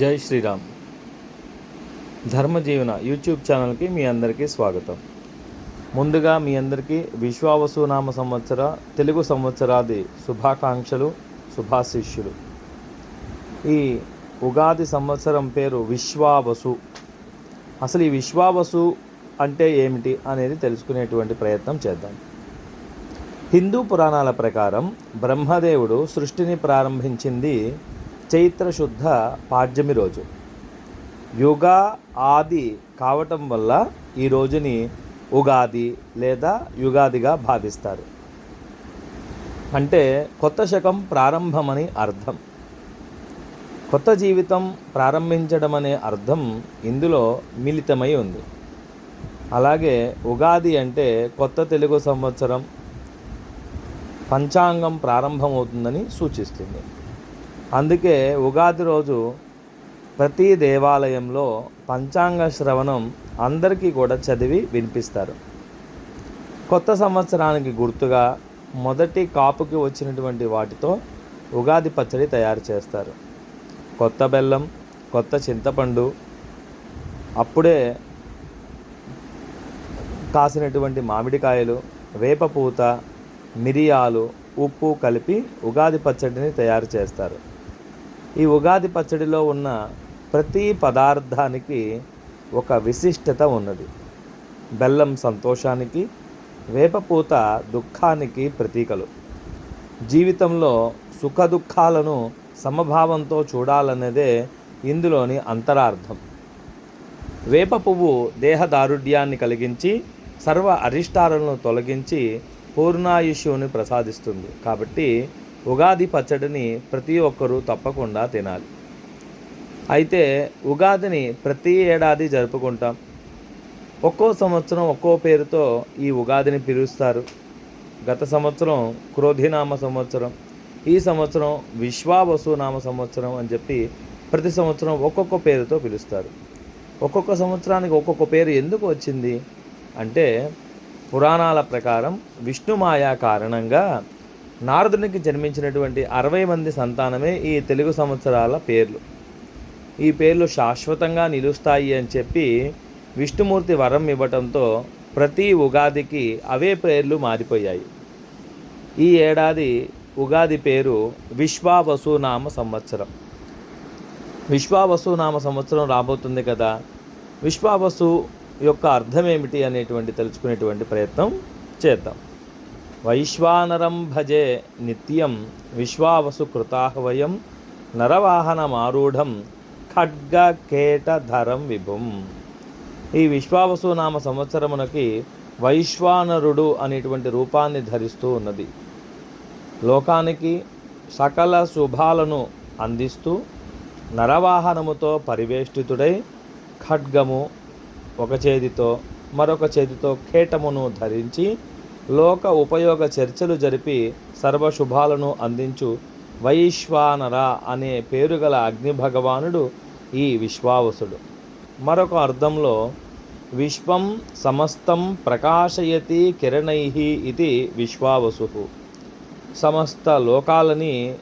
జై శ్రీరామ్. ధర్మజీవన యూట్యూబ్ ఛానల్కి మీ అందరికీ స్వాగతం. ముందుగా మీ అందరికీ విశ్వావసునామ సంవత్సర తెలుగు సంవత్సరాది శుభాకాంక్షలు శుభాశిష్యులు. ఈ ఉగాది సంవత్సరం పేరు విశ్వావసు. అసలు ఈ విశ్వావసు అంటే ఏమిటి అనేది తెలుసుకునేటువంటి ప్రయత్నం చేద్దాం. హిందూ పురాణాల ప్రకారం బ్రహ్మదేవుడు సృష్టిని ప్రారంభించింది చైత్ర శుద్ధ పాడ్యమి రోజు. యుగ ఆది కావటం వల్ల ఈ రోజుని ఉగాది లేదా యుగాదిగా భావిస్తారు. అంటే కొత్త శకం ప్రారంభమని అర్థం. కొత్త జీవితం ప్రారంభించడం అనే అర్థం ఇందులో మిళితమై ఉంది. అలాగే ఉగాది అంటే కొత్త తెలుగు సంవత్సరం పంచాంగం ప్రారంభమవుతుందని సూచిస్తుంది. అందుకే ఉగాది రోజు ప్రతి దేవాలయంలో పంచాంగ శ్రవణం అందరికీ కూడా చదివి వినిపిస్తారు. కొత్త సంవత్సరానికి గుర్తుగా మొదటి కాపుకి వచ్చినటువంటి వాటితో ఉగాది పచ్చడి తయారు చేస్తారు. కొత్త బెల్లం కొత్త చింతపండు అప్పుడే కాసినటువంటి మామిడికాయలు వేప పూత మిరియాలు ఉప్పు కలిపి ఉగాది పచ్చడిని తయారు చేస్తారు. ఈ ఉగాది పచ్చడిలో ఉన్న ప్రతి పదార్థానికి ఒక విశిష్టత ఉన్నది. బెల్లం సంతోషానికి వేపపూత దుఃఖానికి ప్రతీకలు. జీవితంలో సుఖ దుఃఖాలను సమభావంతో చూడాలన్నదే ఇందులోని అంతరార్థం. వేప పువ్వు దేహదారుఢ్యాన్ని కలిగించి సర్వ అరిష్టాలను తొలగించి పూర్ణాయుష్యుని ప్రసాదిస్తుంది. కాబట్టి ఉగాది పచ్చడిని ప్రతి ఒక్కరూ తప్పకుండా తినాలి. అయితే ఉగాదిని ప్రతి ఏడాది జరుపుకుంటాం. ఒక్కో సంవత్సరం ఒక్కో పేరుతో ఈ ఉగాదిని పిలుస్తారు. గత సంవత్సరం క్రోధినామ సంవత్సరం ఈ సంవత్సరం విశ్వావసునామ సంవత్సరం అని చెప్పి ప్రతి సంవత్సరం ఒక్కొక్క పేరుతో పిలుస్తారు. ఒక్కొక్క సంవత్సరానికి ఒక్కొక్క పేరు ఎందుకు వచ్చింది? అంటే పురాణాల ప్రకారం విష్ణుమాయ కారణంగా నారదునికి జన్మించినటువంటి అరవై మంది సంతానమే ఈ తెలుగు సంవత్సరాల పేర్లు. ఈ పేర్లు శాశ్వతంగా నిలుస్తాయి అని చెప్పి విష్ణుమూర్తి వరం ఇవ్వటంతో ప్రతి ఉగాదికి అవే పేర్లు మారిపోయాయి. ఈ ఏడాది ఉగాది పేరు విశ్వావసునామ సంవత్సరం. విశ్వావసునామ సంవత్సరం రాబోతుంది కదా. విశ్వావసు యొక్క అర్థం ఏమిటి అనేటువంటి తెలుసుకునేటువంటి ప్రయత్నం చేద్దాం. వైశ్వానరం భజే నిత్యం విశ్వావసు కృతాహ్వయం నరవాహనమారూఢం ఖడ్గకేటధరం విభుం. ఈ విశ్వావసు నామ సంవత్సరమునకి వైశ్వానరుడు అనేటువంటి రూపాన్ని ధరిస్తూ ఉన్నది. లోకానికి సకల శుభాలను అందిస్తూ నరవాహనముతో పరివేష్టితుడై ఖడ్గము ఒక చేతితో మరొక చేతితో కేటమును ధరించి లోక ఉపయోగ చర్చలు జరిపి సర్వశుభాలను అందించు వైశ్వానర అనే పేరు గల అగ్ని భగవానుడు ఈ విశ్వావసుడు. మరొక అర్థంలో విశ్వం సమస్తం ప్రకాశయతి కిరణై ఇది విశ్వావసు సమస్త లోకాలని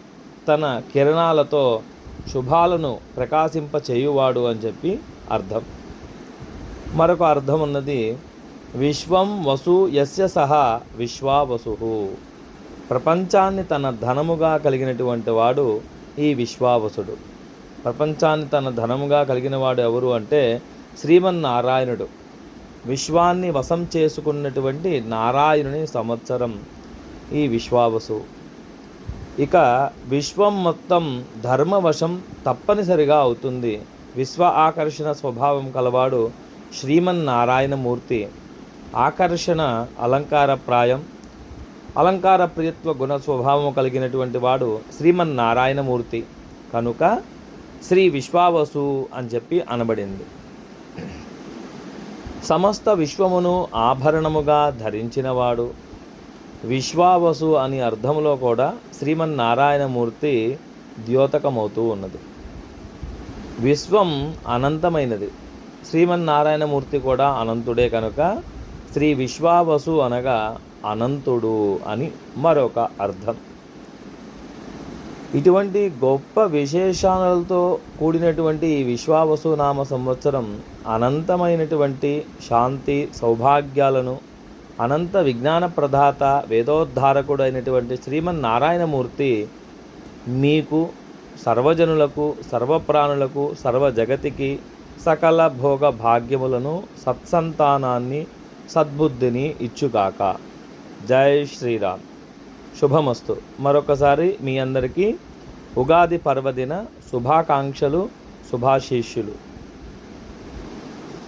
తన కిరణాలతో శుభాలను ప్రకాశింపచేయువాడు అని చెప్పి అర్థం. మరొక అర్థం ఉన్నది విశ్వం వసు యస్య సహా విశ్వావసు ప్రపంచాన్ని తన ధనముగా కలిగినటువంటి వాడు ఈ విశ్వావసుడు ప్రపంచాన్ని తన ధనముగా కలిగిన వాడు ఎవరు అంటే శ్రీమన్నారాయణుడు. విశ్వాన్ని వశం చేసుకున్నటువంటి నారాయణుని సంవత్సరం ఈ విశ్వావసు ఇక విశ్వం మొత్తం ధర్మవశం తప్పనిసరిగా అవుతుంది. విశ్వ ఆకర్షణ స్వభావం కలవాడు శ్రీమన్నారాయణమూర్తి. ఆకర్షణ అలంకారప్రాయం అలంకార ప్రియత్వ గుణ స్వభావం కలిగినటువంటి వాడు శ్రీమన్నారాయణమూర్తి. కనుక శ్రీ విశ్వావసు అని చెప్పి అనబడింది. సమస్త విశ్వమును ఆభరణముగా ధరించినవాడు విశ్వావసు అని అర్థంలో కూడా శ్రీమన్నారాయణమూర్తి ద్యోతకమవుతూ ఉన్నది. విశ్వం అనంతమైనది. శ్రీమన్నారాయణమూర్తి కూడా అనంతుడే కనుక శ్రీ విశ్వావసు అనగా అనంతుడు అని మరొక అర్థం. ఇటువంటి గొప్ప విశేషాలతో కూడినటువంటి ఈ విశ్వావసు నామ సంవత్సరం అనంతమైనటువంటి శాంతి సౌభాగ్యాలను అనంత విజ్ఞాన ప్రదాత వేదోద్ధారకుడు అయినటువంటి శ్రీమన్నారాయణమూర్తి మీకు సర్వజనులకు సర్వప్రాణులకు సర్వ జగతికి సకల భోగ భాగ్యములను సత్సంతానాన్ని సద్బుద్ధిని ఇచ్చుగాక. జై శ్రీరామ్. శుభమస్తు. మరొకసారి మీ అందరికీ ఉగాది పర్వదిన శుభాకాంక్షలు శుభాశీష్యులు